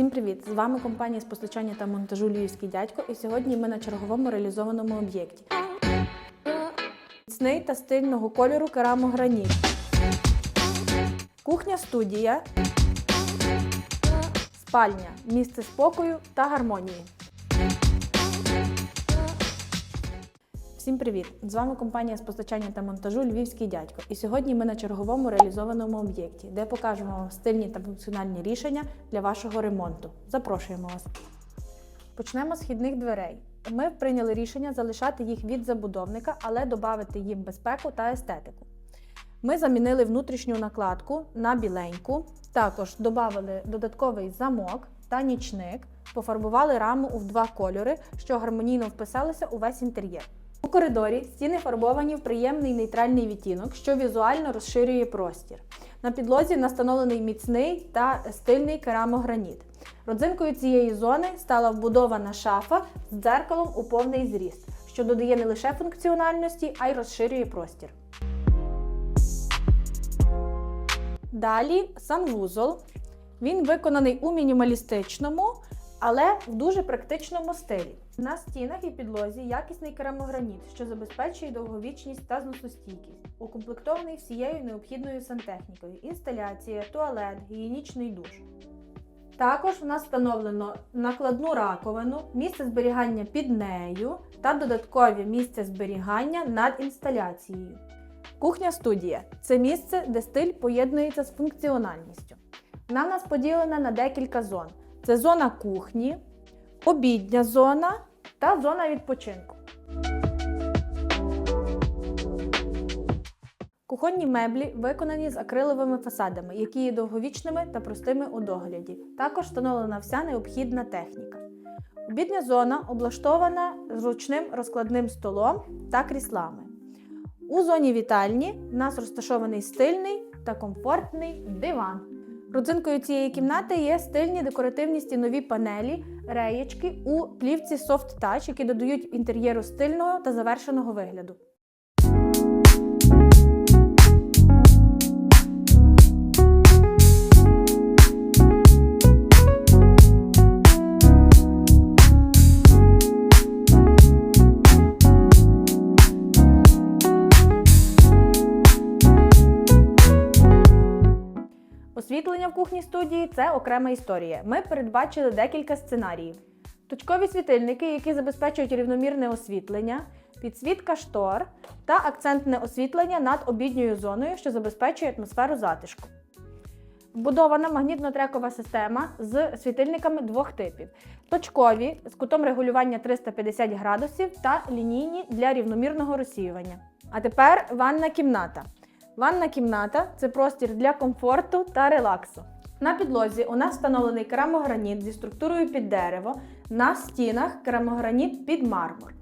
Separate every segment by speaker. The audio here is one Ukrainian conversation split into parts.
Speaker 1: Всім привіт! З вами компанія з постачання та монтажу Львівський дядько, і сьогодні ми на черговому реалізованому об'єкті. Міцний та стильного кольору керамограніт. Кухня студія. Спальня. Місце спокою та гармонії. Всім привіт! З вами компанія з постачання та монтажу Львівський дядько. І сьогодні ми на черговому реалізованому об'єкті, де покажемо вам стильні та функціональні рішення для вашого ремонту. Запрошуємо вас. Почнемо з східних дверей. Ми прийняли рішення залишати їх від забудовника, але додати їм безпеку та естетику. Ми замінили внутрішню накладку на біленьку, також додали додатковий замок та нічник, пофарбували раму у два кольори, що гармонійно вписалися у весь інтер'єр. У коридорі стіни фарбовані в приємний нейтральний відтінок, що візуально розширює простір. На підлозі настановлений міцний та стильний керамограніт. Родзинкою цієї зони стала вбудована шафа з дзеркалом у повний зріст, що додає не лише функціональності, а й розширює простір. Далі санвузол. Він виконаний у мінімалістичному, але в дуже практичному стилі. На стінах і підлозі якісний керамограніт, що забезпечує довговічність та зносостійкість, укомплектований всією необхідною сантехнікою: інсталяція, туалет, гігієнічний душ. Також в нас встановлено накладну раковину, місце зберігання під нею та додаткові місця зберігання над інсталяцією. Кухня студія це місце, де стиль поєднується з функціональністю. Вона в нас поділена на декілька зон: це зона кухні, обідня зона та зона відпочинку. Кухонні меблі виконані з акриловими фасадами, які є довговічними та простими у догляді. Також встановлена вся необхідна техніка. Обідня зона облаштована зручним розкладним столом та кріслами. У зоні вітальні в нас розташований стильний та комфортний диван. Родзинкою цієї кімнати є стильні декоративні стінові панелі, реєчки у плівці Soft Touch, які додають інтер'єру стильного та завершеного вигляду. Освітлення в кухні студії це окрема історія. Ми передбачили декілька сценаріїв: точкові світильники, які забезпечують рівномірне освітлення, підсвітка штор та акцентне освітлення над обідньою зоною, що забезпечує атмосферу затишку. Вбудована магнітно-трекова система з світильниками двох типів: точкові з кутом регулювання 350 градусів та лінійні для рівномірного розсіювання. А тепер ванна кімната. Ванна кімната це простір для комфорту та релаксу. На підлозі у нас встановлений керамограніт зі структурою під дерево, на стінах керамограніт під мармур.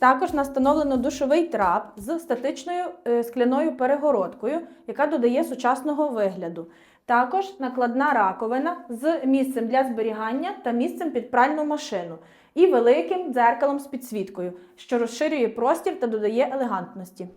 Speaker 1: Також настановлено душовий трап з статичною е, скляною перегородкою, яка додає сучасного вигляду. Також накладна раковина з місцем для зберігання та місцем під пральну машину і великим дзеркалом з підсвіткою, що розширює простір та додає елегантності.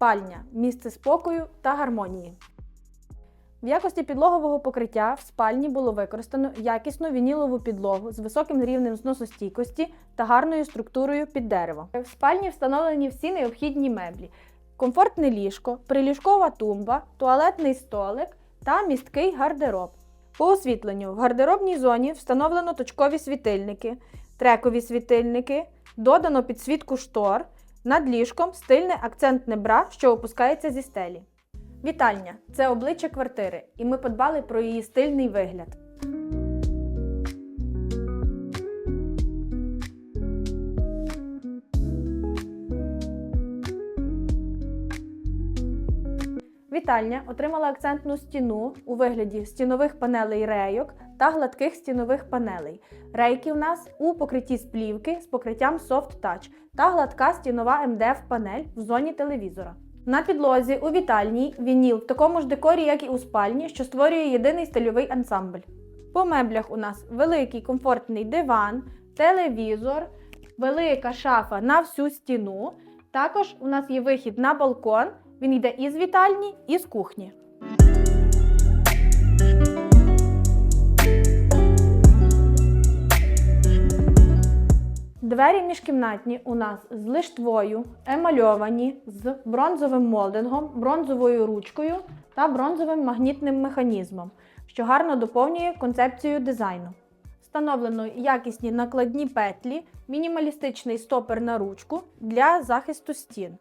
Speaker 1: Спальня місце спокою та гармонії. В якості підлогового покриття в спальні було використано якісну вінілову підлогу з високим рівнем зносостійкості та гарною структурою під дерево. В спальні встановлені всі необхідні меблі: комфортне ліжко, приліжкова тумба, туалетний столик та місткий гардероб. По освітленню в гардеробній зоні встановлено точкові світильники, трекові світильники, додано підсвітку штор. Над ліжком стильне акцентне бра, що опускається зі стелі. Вітальня це обличчя квартири, і ми подбали про її стильний вигляд. Вітальня отримала акцентну стіну у вигляді стінових панелей рейок та гладких стінових панелей. Рейки у нас у покритті з плівки з покриттям Soft Touch та гладка стінова МДФ-панель в зоні телевізора. На підлозі у вітальній вініл в такому ж декорі, як і у спальні, що створює єдиний стильовий ансамбль. По меблях у нас великий комфортний диван, телевізор, велика шафа на всю стіну. Також у нас є вихід на балкон. Він йде і з вітальні, і з кухні. Двері міжкімнатні у нас з лиштвою, емальовані з бронзовим молдингом, бронзовою ручкою та бронзовим магнітним механізмом, що гарно доповнює концепцію дизайну. Встановлено якісні накладні петлі, мінімалістичний стопер на ручку для захисту стін.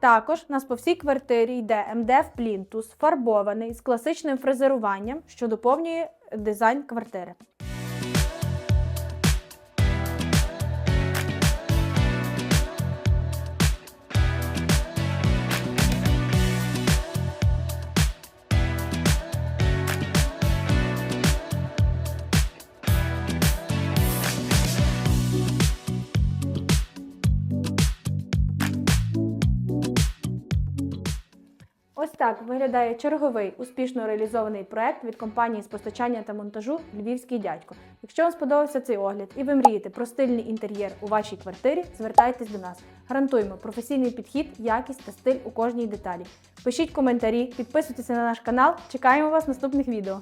Speaker 1: Також у нас по всій квартирі йде МДФ плінтус, фарбований з класичним фрезеруванням, що доповнює дизайн квартири. Ось так виглядає черговий успішно реалізований проект від компанії з постачання та монтажу Львівський дядько. Якщо вам сподобався цей огляд і ви мрієте про стильний інтер'єр у вашій квартирі, звертайтесь до нас. Гарантуємо професійний підхід, якість та стиль у кожній деталі. Пишіть коментарі, підписуйтесь на наш канал. Чекаємо вас в наступних відео.